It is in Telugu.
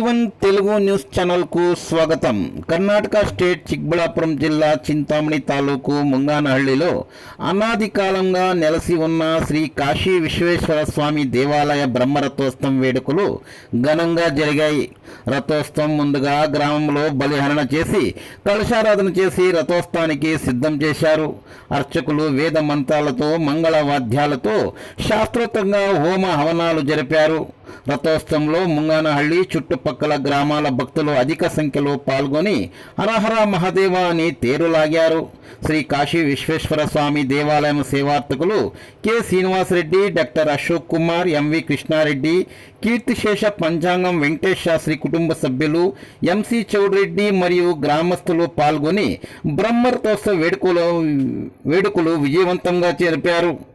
వన్ తెలుగు న్యూస్ ఛానల్కు స్వాగతం. కర్ణాటక స్టేట్ చిక్బళాపురం జిల్లా చింతామణి తాలూకు ముంగానహళ్ళిలో అనాది కాలంగా నెలసి ఉన్న శ్రీ కాశీ విశ్వేశ్వర స్వామి దేవాలయ బ్రహ్మరథోత్సవం వేడుకలు ఘనంగా జరిగాయి. రథోత్సవం ముందుగా గ్రామంలో బలిహరణ చేసి కలశారాధన చేసి రథోత్సవానికి సిద్ధం చేశారు. అర్చకులు వేద మంత్రాలతో మంగళ వాద్యాలతో శాస్త్రోక్తంగా హోమ హవనాలు జరిపారు. రథోత్సవంలో ముంగానహಳ್ಳಿ చుట్టుపక్కల గ్రామాల భక్తులు అధిక సంఖ్యలో పాల్గొని హరహర మహాదేవ అని తేరులాగారు. శ్రీ కాశీ విశ్వేశ్వర స్వామి దేవాలయం సేవార్థకులు K. Srinivasa Reddy doctor Ashok Kumar MV Krishna Reddy కీర్తిశేష Panchangam Venkatesh Sastry కుటుంబ సభ్యులు ఎంసి చౌడరెడ్డి మరియు గ్రామస్తులు పాల్గొని బ్రహ్మరథోత్సవ వేడుకలు వేడుకలు విజయవంతంగా జరిపారు.